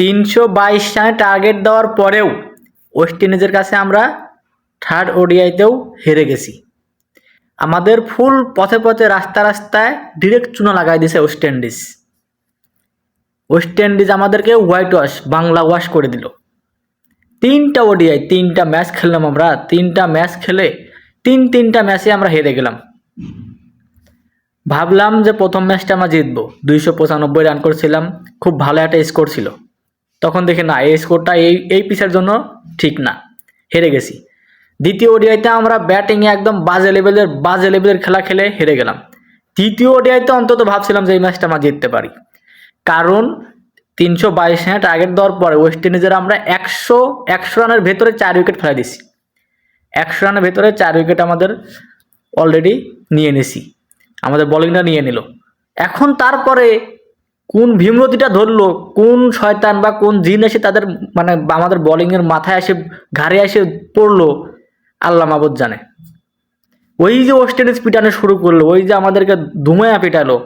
তিনশো বাইশ রানে টার্গেট দেওয়ার পরেও ওয়েস্ট ইন্ডিজের কাছে আমরা থার্ড ওডিআইতেও হেরে গেছি। আমাদের ফুল পথে পথে রাস্তা রাস্তায় ডিরেক্ট চুনা লাগাই দিয়েছে ওয়েস্ট ইন্ডিজ ওয়েস্ট ইন্ডিজ আমাদেরকে হোয়াইট ওয়াশ বাংলা ওয়াশ করে দিল। তিনটা ওডিআই, তিনটা ম্যাচ খেললাম আমরা, তিনটা ম্যাচ খেলে তিন তিনটা ম্যাচে আমরা হেরে গেলাম। ভাবলাম যে প্রথম ম্যাচটা আমরা জিতবো। দুইশো পঁচানব্বই রান করেছিলাম, খুব ভালো একটা স্কোর ছিল। তখন দেখি, না, এই স্কোরটা এই এই পিসের জন্য ঠিক না। হেরে গেছি। দ্বিতীয় ওডিআইতে আমরা ব্যাটিংয়ে একদম বাজে লেভেলের বাজে লেভেলের খেলা খেলে হেরে গেলাম। তৃতীয় ওডিআইতে অন্তত ভাবছিলাম যে এই ম্যাচটা আমরা জিততে পারি। কারণ তিনশো বাইশ রানে টার্গেট দেওয়ার পরে ওয়েস্ট ইন্ডিজের আমরা একশো একশো রানের ভেতরে চার উইকেট ফেলে দিছি একশো রানের ভেতরে চার উইকেট আমাদের অলরেডি নিয়ে নিছি আমাদের বলিংটা নিয়ে নিল। এখন তারপরে কোন ভীমরতিটা ধরলো, কোন শয়তান বা কোন জিন এসে তাদের মানে আমাদের বলিংয়ের মাথায় এসে ঘাড়ে এসে পড়ল, আল্লাহ মাবুদ জানে। ওই যে ওয়েস্ট ইন্ডিজ পিটানো শুরু করল, ওই যে আমাদেরকে ধুমায়া পিটালো,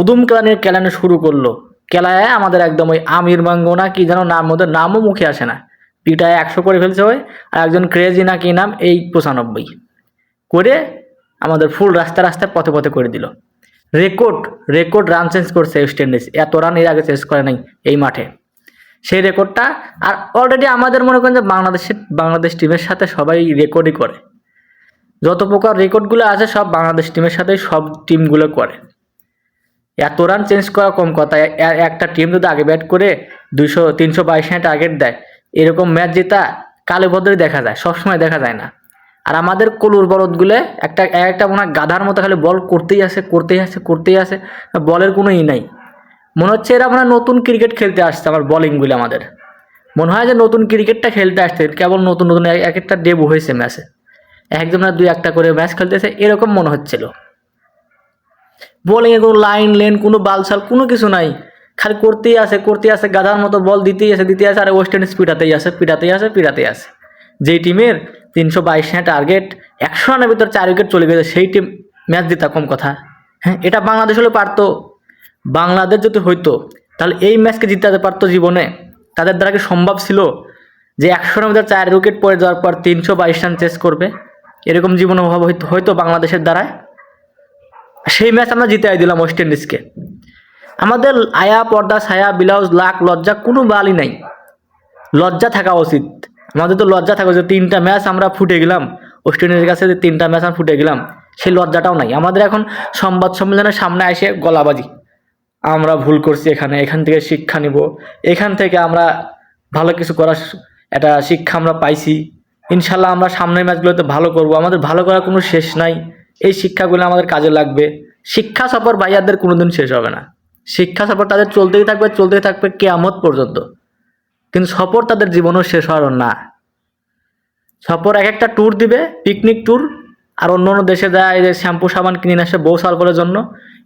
উদুম কেলানের কেলানো শুরু করল, কেলায় আমাদের একদম ওই আমির মাঙ্গো না কি যেন নাম, ওদের নামও মুখে আসে না। পিটায় একশো করে ফেলছে ওই, আর একজন ক্রেজি না কি নাম, এই পঁচানব্বই। করে আমাদের ফুল রাস্তা রাস্তায় পথে পথে করে দিল। রেকর্ড রেকর্ড রান চেঞ্জ করছে ওয়েস্ট ইন্ডিজ এত রান এর আগে চেঞ্জ করে নাই এই মাঠে। সেই রেকর্ডটা, আর অলরেডি আমাদের মনে করেন যে বাংলাদেশের বাংলাদেশ টিমের সাথে সবাই রেকর্ডই করে। যত প্রকার রেকর্ডগুলো আছে, সব বাংলাদেশ টিমের সাথে সব টিমগুলো করে। এত রান চেঞ্জ করা কম কথা। একটা টিম যদি আগে ব্যাট করে দুইশো, তিনশো বাইশ টার্গেট দেয়, এরকম ম্যাচ জেতা কালে ভদ্রই দেখা যায়, সবসময় দেখা যায় না। আর আমাদের কলুর বলদগুলো একটা এক একটা মনে হয় গাধার মতো খালি বল করতেই আসে করতেই আসে করতেই আসে, বলের কোনো ই নাই। মনে হচ্ছে এরা মানে নতুন ক্রিকেট খেলতে আসছে আমার বলিংগুলো আমাদের। মনে হয় যে নতুন ক্রিকেটটা খেলতে আসছে, কেবল নতুন নতুন এক- এক একটা ডেবু হয়েছে ম্যাচে একজনের দুই একটা করে ম্যাচ খেলতেছে, এরকম মনে হচ্ছিল। বোলিংয়ে কোনো লাইন লেন কোনো বালসাল কোনো কিছু নাই। খালি করতেই আসে করতেই আসে, গাধার মতো বল দিতেই আসে দিতেই আসে, আর ওয়েস্ট ইন্ডিজ পিটাতেই আসে পিটাতেই আসে পিটাতেই আসে। যেই টিমের তিনশো বাইশ রানের টার্গেট একশো রানের ভিতর চার উইকেট চলে গেছে, সেই টিম ম্যাচ দিতা কম কথা। হ্যাঁ এটা বাংলাদেশ হলে পারতো। বাংলাদেশ যদি হইতো, তাহলে এই ম্যাচকে জিতাতে পারতো জীবনে। তাদের দ্বারা কি সম্ভব ছিল যে একশো রানের ভিতর চার উইকেট পড়ে যাওয়ার পর তিনশো বাইশ রান চেস করবে? এরকম জীবনে অভাব হয়তো বাংলাদেশের দ্বারায়। সেই ম্যাচ আমরা জিতাই দিলাম ওয়েস্ট ইন্ডিজকে আমাদের আয়া, পর্দা, ছায়া, ব্লাউজ, লাখ, লজ্জা, কোনো বালই নাই। লজ্জা থাকা উচিত। আমাদের তো লজ্জা থাকবে যে তিনটা ম্যাচ আমরা ফুটে গেলাম। ওয়েস্ট ইন্ডিজের কাছে যে তিনটা ম্যাচ আমরা ফুটে গেলাম, সেই লজ্জাটাও নাই। আমাদের এখন সংবাদ সম্মেলনের সামনে এসে গলাবাজি। আমরা ভুল করছি এখানে, এখান থেকে শিক্ষা নিব। এখান থেকে আমরা ভালো কিছু করার একটা শিক্ষা আমরা পাইছি। ইনশাল্লাহ আমরা সামনের ম্যাচগুলোতে ভালো করব। আমাদের ভালো করার কোনো শেষ নাই। এই শিক্ষাগুলো আমাদের কাজে লাগবে। শিক্ষা সফর ভাইয়াদের কোনোদিন শেষ হবে না। শিক্ষা সফর তাদের চলতেই থাকবে চলতেই থাকবে কেয়ামত পর্যন্ত। কিন্তু সফর তাদের জীবনও শেষ হওয়ার না। সফর এক একটা ট্যুর দিবে পিকনিক ট্যুর আর অন্য অন্য দেশে যায়, এই যে শ্যাম্পু সাবান কিনে আসে বউ সালফলের জন্য,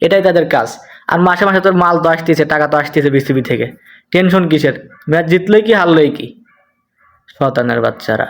এটাই তাদের কাজ। আর মাসে মাসে তোর মাল তো আসতেছে, টাকা তো আসতেছে বিসিবি থেকে। টেনশন কিসের? ম্যাচ জিতলেই কি, হারলেই কি? শতানের বাচ্চারা।